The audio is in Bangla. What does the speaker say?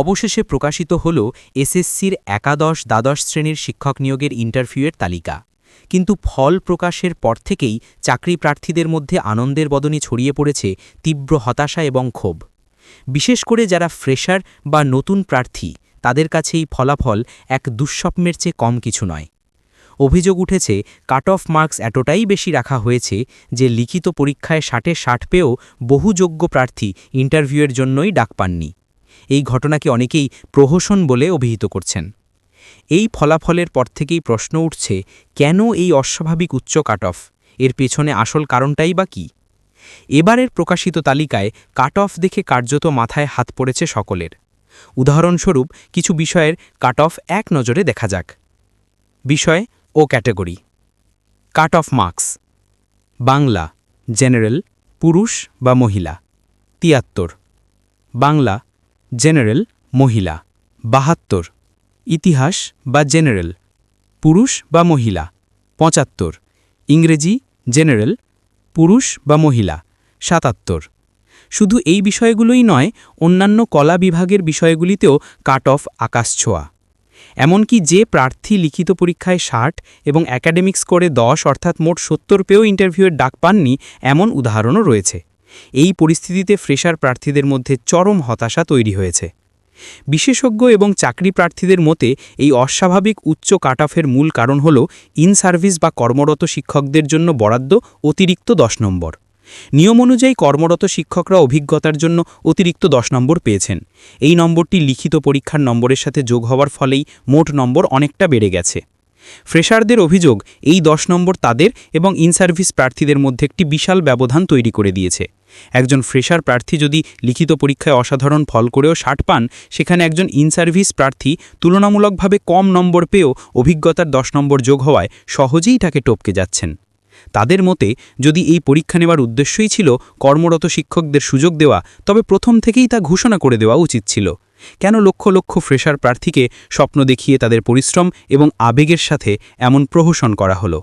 অবশেষে প্রকাশিত হল এসএসসির একাদশ দ্বাদশ শ্রেণির শিক্ষক নিয়োগের ইন্টারভিউয়ের তালিকা। কিন্তু ফল প্রকাশের পর থেকেই চাকরি প্রার্থীদের মধ্যে আনন্দের বদনে ছড়িয়ে পড়েছে তীব্র হতাশা এবং ক্ষোভ। বিশেষ করে যারা ফ্রেশার বা নতুন প্রার্থী, তাদের কাছে এই ফলাফল এক দুঃস্বপ্নের চেয়ে কম কিছু নয়। অভিযোগ উঠেছে, কাট অফ মার্কস এতটাই বেশি রাখা হয়েছে যে লিখিত পরীক্ষায় ষাটে ষাট পেয়েও বহু যোগ্য প্রার্থী ইন্টারভিউয়ের জন্যই ডাক পাননি। এই ঘটনাকে অনেকেই প্রহসন বলে অভিহিত করছেন। এই ফলাফলের পর থেকেই প্রশ্ন উঠছে, কেন এই অস্বাভাবিক উচ্চ কাট অফ এর পেছনে আসল কারণটাই বা কী? এবারের প্রকাশিত তালিকায় কাট অফ দেখে কার্যত মাথায় হাত পড়েছে সকলের। উদাহরণস্বরূপ, কিছু বিষয়ের কাট অফ এক নজরে দেখা যাক। বিষয় ও category. Cut off marks. Bangla, general, পুরুষ বা মহিলা। তিয়াত্তর। বাংলা জেনারেল, মহিলা। বাহাত্তর। ইতিহাস বা জেনারেল। পুরুষ বা মহিলা। পঁচাত্তর। ইংরেজি, জেনারেল। পুরুষ বা মহিলা। সাতাত্তর। শুধু এই বিষয়গুলোই নয়, অন্যান্য কলা বিভাগের বিষয়গুলিতেও কাট অফ আকাশ ছোঁয়া। এমনকি যে প্রার্থী লিখিত পরীক্ষায় ষাট এবং একাডেমিক স্কোরে দশ, অর্থাৎ মোট সত্তর পেয়েও ইন্টারভিউয়ের ডাক পাননি, এমন উদাহরণও রয়েছে। এই পরিস্থিতিতে ফ্রেশার প্রার্থীদের মধ্যে চরম হতাশা তৈরি হয়েছে। বিশেষজ্ঞ এবং চাকরি প্রার্থীদের মতে, এই অস্বাভাবিক উচ্চ কাটঅফের মূল কারণ হল ইন সার্ভিস বা কর্মরত শিক্ষকদের জন্য বরাদ্দ অতিরিক্ত দশ নম্বর। নিয়ম অনুযায়ী কর্মরত শিক্ষকরা অভিজ্ঞতার জন্য অতিরিক্ত দশ নম্বর পেয়েছেন। এই নম্বরটি লিখিত পরীক্ষার নম্বরের সাথে যোগ হওয়ার ফলেই মোট নম্বর অনেকটা বেড়ে গেছে। ফ্রেশারদের অভিযোগ, এই দশ নম্বর তাদের এবং ইনসার্ভিস প্রার্থীদের মধ্যে একটি বিশাল ব্যবধান তৈরি করে দিয়েছে। একজন ফ্রেশার প্রার্থী যদি লিখিত পরীক্ষায় অসাধারণ ফল করেও ষাট পান, সেখানে একজন ইনসার্ভিস প্রার্থী তুলনামূলকভাবে কম নম্বর পেয়েও অভিজ্ঞতার দশ নম্বর যোগ হওয়ায় সহজেই তাকে টপকে যাচ্ছেন। তাদের মতে, যদি এই পরীক্ষা নেওয়ার উদ্দেশ্যই ছিল কর্মরত শিক্ষকদের সুযোগ দেওয়া, তবে প্রথম থেকেই তা ঘোষণা করে দেওয়া উচিত ছিল। কেন লক্ষ লক্ষ ফ্রেশার প্রার্থীকে স্বপ্ন দেখিয়ে তাদের পরিশ্রম এবং আবেগের সাথে এমন প্রহসন করা হলো?